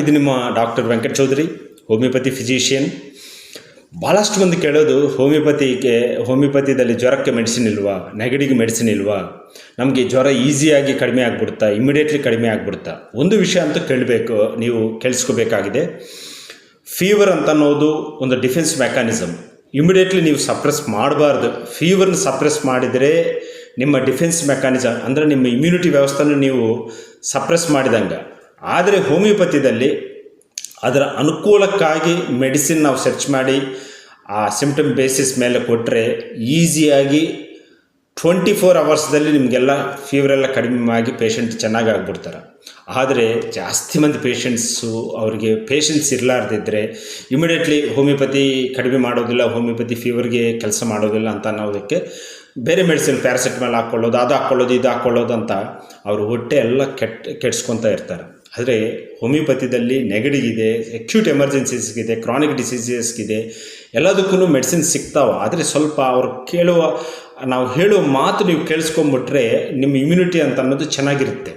ಇದು ನಿಮ್ಮ doctor Venkata Chowdhary, homeopathy physician. ಭಾಳಷ್ಟು ಮಂದಿ ಕೇಳೋದು, ಹೋಮಿಯೋಪತಿಗೆ, ಹೋಮಿಯೋಪತಿದಲ್ಲಿ ಜ್ವರಕ್ಕೆ ಮೆಡಿಸಿನ್ ಇಲ್ವಾ, ನೆಗಡಿಗೆ ಮೆಡಿಸಿನ್ ಇಲ್ವಾ, ನಮಗೆ ಜ್ವರ ಈಸಿಯಾಗಿ ಕಡಿಮೆ ಆಗ್ಬಿಡ್ತಾ ಇಮಿಡಿಯೇಟ್ಲಿ ಕಡಿಮೆ ಆಗ್ಬಿಡ್ತಾ. ಒಂದು ವಿಷಯ ಅಂತೂ ಕೇಳಬೇಕು, ನೀವು ಕೇಳಿಸ್ಕೋಬೇಕಾಗಿದೆ. ಫೀವರ್ ಅಂತ ಅನ್ನೋದು ಒಂದು ಡಿಫೆನ್ಸ್ ಮೆಕ್ಯಾನಿಸಮ್ ಇಮಿಡಿಯೇಟ್ಲಿ ನೀವು ಸಪ್ರೆಸ್ ಮಾಡಬಾರ್ದು. ಫೀವರ್ನ ಸಪ್ರೆಸ್ ಮಾಡಿದರೆ ನಿಮ್ಮ ಡಿಫೆನ್ಸ್ ಮೆಕ್ಯಾನಿಸಮ್ ಅಂದರೆ ನಿಮ್ಮ ಇಮ್ಯುನಿಟಿ ವ್ಯವಸ್ಥೆನ ನೀವು ಸಪ್ರೆಸ್ ಮಾಡಿದಂಗೆ. ಆದರೆ ಹೋಮಿಯೋಪತಿದಲ್ಲಿ ಅದರ ಅನುಕೂಲಕ್ಕಾಗಿ ಮೆಡಿಸಿನ್ ನಾವು ಸರ್ಚ್ ಮಾಡಿ, ಆ ಸಿಂಪ್ಟಮ್ ಬೇಸಿಸ್ ಮೇಲೆ ಕೊಟ್ಟರೆ ಈಸಿಯಾಗಿ ಟ್ವೆಂಟಿ ಫೋರ್ ಅವರ್ಸ್ದಲ್ಲಿ ನಿಮಗೆಲ್ಲ ಫೀವರೆಲ್ಲ ಕಡಿಮೆ ಆಗಿ ಪೇಷಂಟ್ ಚೆನ್ನಾಗಿ ಆಗ್ಬಿಡ್ತಾರೆ. ಆದರೆ ಜಾಸ್ತಿ ಮಂದಿ ಪೇಷಂಟ್ಸು ಅವರಿಗೆ ಪೇಷನ್ಸ್ ಇರಲಾರ್ದಿದ್ದರೆ ಇಮಿಡಿಯೇಟ್ಲಿ ಹೋಮಿಯೋಪತಿ ಕಡಿಮೆ ಮಾಡೋದಿಲ್ಲ, ಹೋಮಿಯೋಪತಿ ಫೀವರ್ಗೆ ಕೆಲಸ ಮಾಡೋದಿಲ್ಲ ಅಂತ ಅನ್ನೋದಕ್ಕೆ ಬೇರೆ ಮೆಡಿಸಿನ್ ಪ್ಯಾರಾಸಿಟಮಾಲ್ ಹಾಕ್ಕೊಳ್ಳೋದು ಅದು ಹಾಕ್ಕೊಳ್ಳೋದು ಇದು ಹಾಕ್ಕೊಳ್ಳೋದು ಅಂತ ಅವರು ಹೊಟ್ಟೆ ಎಲ್ಲ ಕೆಟ್ಟ, ಕೆಡ್ಸ್ಕೊತಾ ಇರ್ತಾರೆ. ಆದರೆ ಹೋಮಿಯೋಪತಿದಲ್ಲಿ ನೆಗಡಿಗಿದೆ ಎಕ್ಯೂಟ್ ಎಮರ್ಜೆನ್ಸೀಸ್ಗಿದೆ ಕ್ರಾನಿಕ್ ಡಿಸೀಸಸ್ಗಿದೆ ಎಲ್ಲದಕ್ಕೂ ಮೆಡಿಸಿನ್ ಸಿಗ್ತಾವೆ. ಆದರೆ ಸ್ವಲ್ಪ ಅವ್ರು ಕೇಳುವ, ನಾವು ಹೇಳುವ ಮಾತು ನೀವು ಕೇಳಿಸ್ಕೊಂಬಿಟ್ರೆ ನಿಮ್ಮ ಇಮ್ಯುನಿಟಿ ಅಂತ ಅನ್ನೋದು ಚೆನ್ನಾಗಿರುತ್ತೆ.